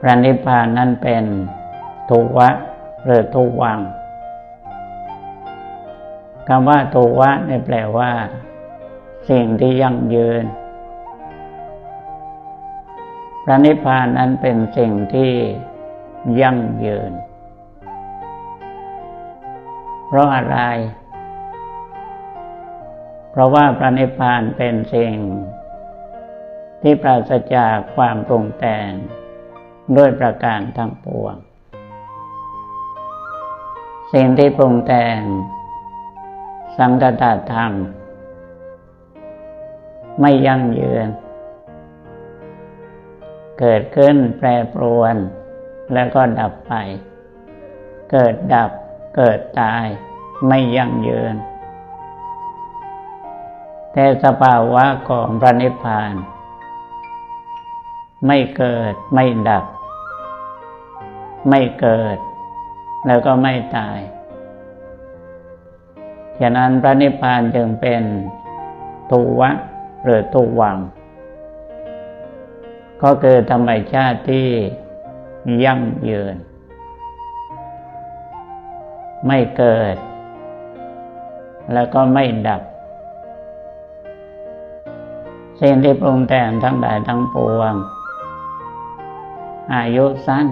พระนิพพานนั้นเป็นทุวะหรือทุวังคำว่าทุวะนี่แปลว่า สิ่งที่ยั่งยืน พระนิพพานนั้นเป็นสิ่งที่ยั่งยืน เพราะอะไร เพราะว่าพระนิพพานเป็นสิ่ง ที่ปราศจากความปรุงแต่งด้วยประการทั้งปวง สิ่งที่ปรุงแต่ง สังกตธรรม ไม่ยั่งยืน เกิดขึ้นแปรปรวน แล้วก็ดับไป เกิดดับ เกิดตาย ไม่ยั่งยืน แต่สภาวะของพระนิพพาน ไม่เกิดไม่ดับ ไม่เกิด แล้วก็ไม่ตายฉะนั้นพระนิพพานจึงเป็นทุวะหรือทุวัง ก็คือธรรมชาติที่ยั่งยืน ไม่เกิด แล้วก็ไม่ดับ สิ่งที่ปรุงแต่งทั้งหลายทั้งปวง อายุสั้น